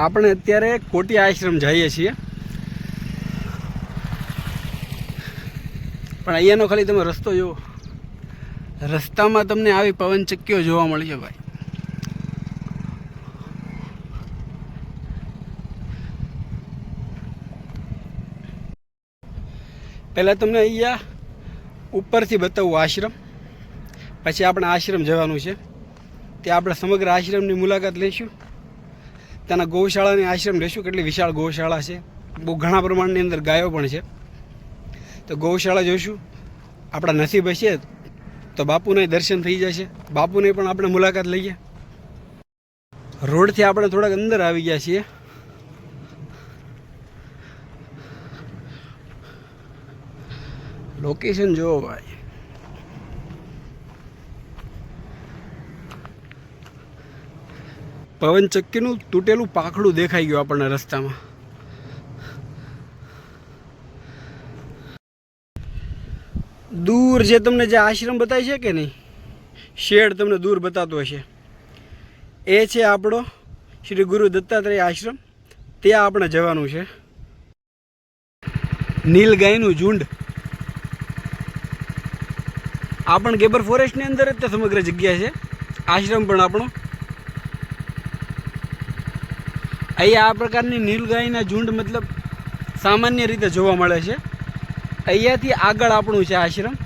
આપણે અત્યારે કોટી આશ્રમ જઈએ છીએ. પણ અહીંયાનો ખાલી તમે રસ્તો જુઓ. રસ્તામાં તમને આવી પવનચક્કીઓ જોવા મળશે ભાઈ. પહેલાં તમને અહીંયા ઉપરથી બતાવું આશ્રમ. પછી આપણે આશ્રમ જવાનું છે. ત્યાં આપણે સમગ્ર આશ્રમની મુલાકાત લઈશું. ત્યાંના ગૌશાળાની આશ્રમ લેશું કેટલી વિશાળ ગૌશાળા છે. બહુ ઘણા પ્રમાણની અંદર ગાયો પણ છે. તો ગૌશાળા જોઈશું. આપણા નસીબ હશે તો બાપુને દર્શન થઈ જશે. બાપુને પણ આપણે મુલાકાત લઈએ. રોડથી આપણે થોડાક અંદર આવી ગયા છીએ. લોકેશન જુઓ ભાઈ. પવનચક્કીનું તૂટેલું પાખડું દેખાઈ ગયું આપણને રસ્તામાં. દૂર જે તમને જે આશ્રમ બતાય છે કે નહીં, શેડ તમને દૂર બતાતો હશે. એ છે આપણો શ્રી ગુરુ દત્તાત્રેય આશ્રમ. ત્યાં આપણે જવાનું છે. નીલગાયનું ઝુંડ. આ પણ ગેબર ફોરેસ્ટની અંદર જ તે સમગ્ર જગ્યા છે. આશ્રમ પણ આપણો અહીંયા આ પ્રકારની નીલગાયના ઝુંડ મતલબ સામાન્ય રીતે જોવા મળે છે. અહીંયાથી આગળ આપણું છે આશ્રમ.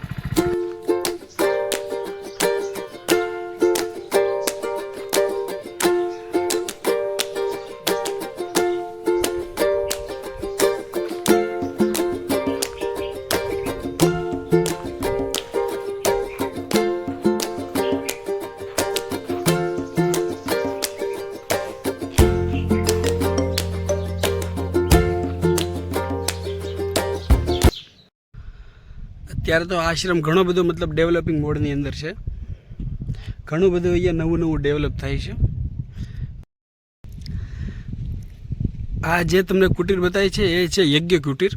અત્યારે તો આશ્રમ ઘણો બધો મતલબ ડેવલપિંગ મોડની અંદર છે. ઘણું બધું અહીંયા નવું નવું ડેવલપ થાય છે. આ જે તમને કુટીર બતાવી છે, એ છે યજ્ઞ કુટીર.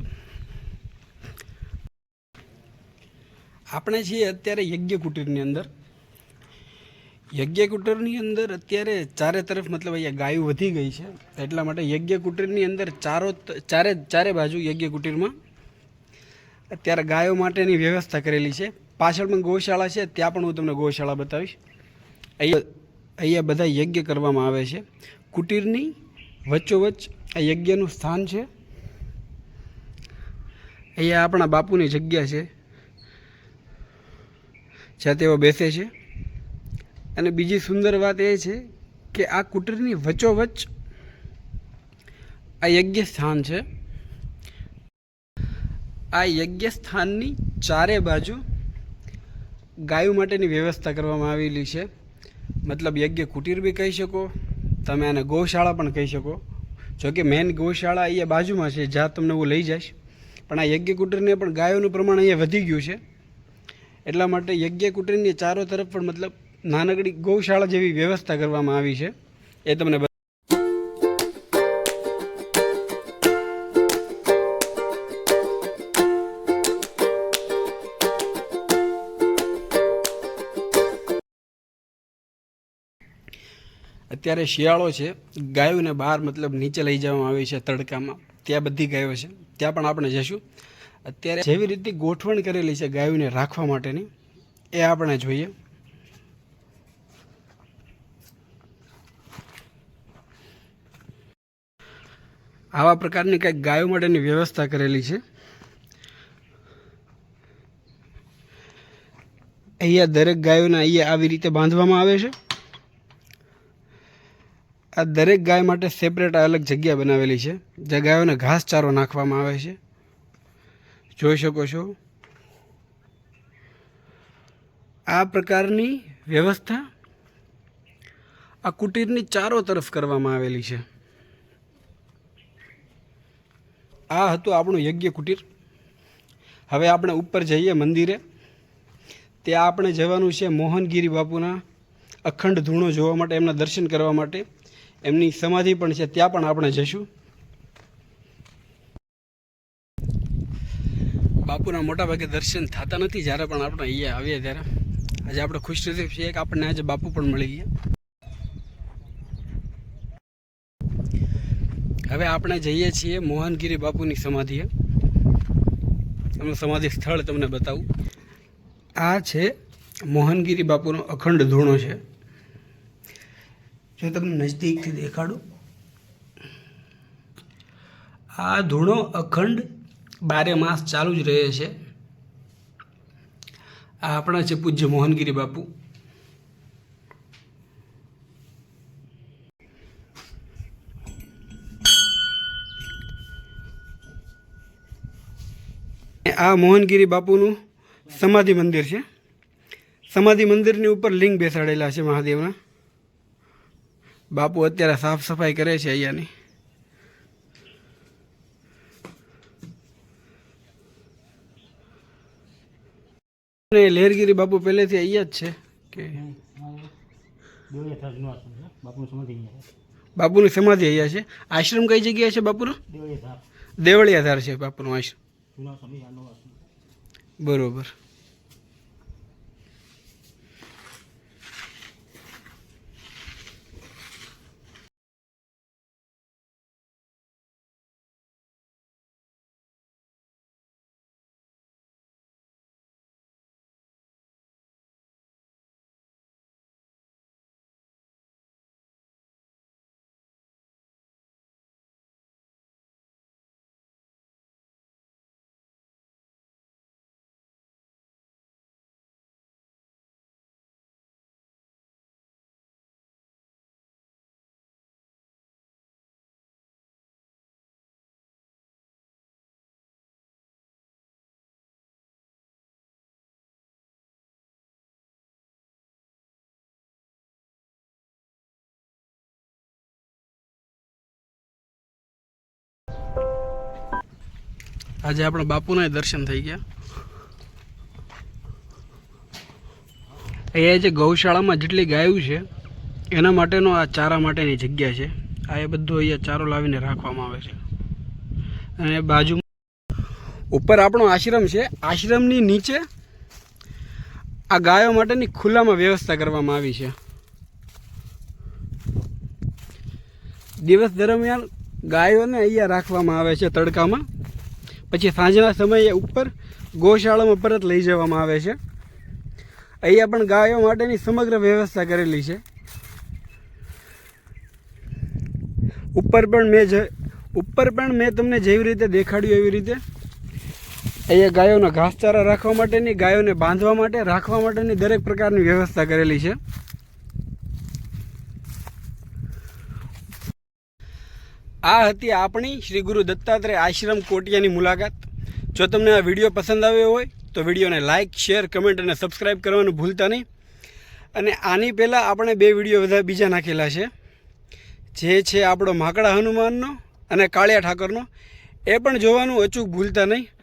આપણે છીએ અત્યારે યજ્ઞ કુટીરની અંદર. યજ્ઞ કુટીરની અંદર અત્યારે ચારે તરફ મતલબ અહીંયા ગાયું વધી ગઈ છે. એટલા માટે યજ્ઞ કુટીરની અંદર ચારો ચારે ચારે બાજુ યજ્ઞ કુટીરમાં અત્યારે ગાયો માટેની વ્યવસ્થા કરેલી છે. પાછળ પણ ગૌશાળા છે. ત્યાં પણ હું તમને ગૌશાળા બતાવીશ. અહીંયા અહીંયા બધા યજ્ઞ કરવામાં આવે છે. કુટીરની વચ્ચોવચ્ચ આ યજ્ઞનું સ્થાન છે. અહીંયા આપણા બાપુની જગ્યા છે. જ્યાં તેઓ બેસે છે. અને બીજી સુંદર વાત એ છે કે આ કુટીરની વચ્ચોવચ્ચ આ યજ્ઞ સ્થાન છે. આ યજ્ઞસ્થાનની ચારે બાજુ ગાયો માટેની વ્યવસ્થા કરવામાં આવેલી છે. મતલબ યજ્ઞ કુટીર બી કહી શકો, તમે આને ગૌશાળા પણ કહી શકો. જો કે મેન ગૌશાળા અહીંયા બાજુમાં છે, જ્યાં તમને હું લઈ જઈશ. પણ આ યજ્ઞ કુટીરને પણ ગાયોનું પ્રમાણ અહીંયા વધી ગયું છે. એટલા માટે યજ્ઞ કુટીરની ચારો તરફ પણ મતલબ નાનકડી ગૌશાળા જેવી વ્યવસ્થા કરવામાં આવી છે. એ તમને અત્યારે શિયાળો છે. ગાયોને બહાર મતલબ નીચે લઈ જવામાં આવી છે તડકામાં. ત્યાં બધી ગાયો છે. ત્યાં પણ આપણે જઈશું. અત્યારે જેવી રીતે ગોઠવણ કરેલી છે ગાયોને રાખવા માટેની, એ આપણે જોઈએ. આવા પ્રકારની કંઈક ગાયો માટેની વ્યવસ્થા કરેલી છે. અહીંયા દરેક ગાયોને અહીંયા આવી રીતે બાંધવામાં આવે છે. આ દરેક ગાય માટે સેપરેટ અલગ જગ્યા બનાવેલી છે, જ્યાં ગાયોને ઘાસચારો નાખવામાં આવે છે. જોઈ શકો છો. આ પ્રકારની વ્યવસ્થા આ કુટીરની ચારો તરફ કરવામાં આવેલી છે. આ હતું આપણું યજ્ઞ કુટીર. હવે આપણે ઉપર જઈએ મંદિરે. ત્યાં આપણે જવાનું છે મોહનગીરી બાપુના અખંડ ધૂણો જોવા માટે, એમના દર્શન કરવા માટે. એમની સમાધિ પણ છે, ત્યાં પણ આપણે જઈશું. બાપુના મોટા ભાગે દર્શન થતા નથી, જ્યારે પણ આપણે અહીંયા આવીએ ત્યારે. આજે આપણે ખુશ નસીબ છીએ કે આપણને આજે બાપુ પણ મળી ગયા. હવે આપણે જઈએ છીએ મોહનગીરી બાપુની સમાધિએ. એમનું સમાધિ સ્થળ તમને બતાવું. આ છે મોહનગીરી બાપુનો અખંડ ધૂણો છે. જો તમને નજદીકથી દેખાડું. આ ધૂણો અખંડ બારે માસ ચાલુ જ રહે છે. આ આપણા છે પૂજ્ય મોહનગીરી બાપુ. આ મોહનગીરી બાપુનું સમાધિ મંદિર છે. સમાધિ મંદિરની ઉપર લિંગ બેસાડેલા છે મહાદેવના. બાપુ અત્યારે સાફ સફાઈ કરે છે અહીંયાની. લહેરગીરી બાપુ પહેલેથી અહીંયા જ છે. કે બાપુનું સમાધિ અહીંયા છે. આશ્રમ કઈ જગ્યાએ છે બાપુનો? દેવળિયાધાર છે બાપુનો આશ્રમ. બરોબર. આજે આપણા બાપુના દર્શન થઈ ગયા. અહીંયા જે ગૌશાળામાં જેટલી ગાયું છે, એના માટેનો આ ચારા માટેની જગ્યા છે. આ એ બધું અહીંયા ચારો લાવીને રાખવામાં આવે છે. અને બાજુ ઉપર આપણો આશ્રમ છે. આશ્રમની નીચે આ ગાયો માટેની ખુલ્લામાં વ્યવસ્થા કરવામાં આવી છે. દિવસ દરમિયાન ગાયોને અહીંયા રાખવામાં આવે છે તડકામાં. પછી સાંજના સમયે ઉપર ગૌશાળામાં પરત લઈ જવામાં આવે છે. અહીંયા પણ ગાયો માટેની સમગ્ર વ્યવસ્થા કરેલી છે. ઉપર પણ મેં જે, ઉપર પણ મેં તમને જેવી રીતે દેખાડ્યું એવી રીતે. અહીંયા ગાયોના ઘાસચારા રાખવા માટેની, ગાયોને બાંધવા માટે, રાખવા માટેની દરેક પ્રકારની વ્યવસ્થા કરેલી છે. આ હતી આપણી શ્રી ગુરુ દત્તાત્રેય આશ્રમ કોટિયાની મુલાકાત. જો તમને આ વીડિયો પસંદ આવ્યો હોય, તો વિડીયોને લાઇક શેર, કમેન્ટ અને સબસ્ક્રાઈબ કરવાનું ભૂલતા નહીં. અને આની પહેલાં આપણે બે વીડિયો બધા બીજા નાખેલા છે. જે છે આપણો માકડા હનુમાનનો અને કાળિયા ઠાકરનો. એ પણ જોવાનું અચૂક ભૂલતા નહીં.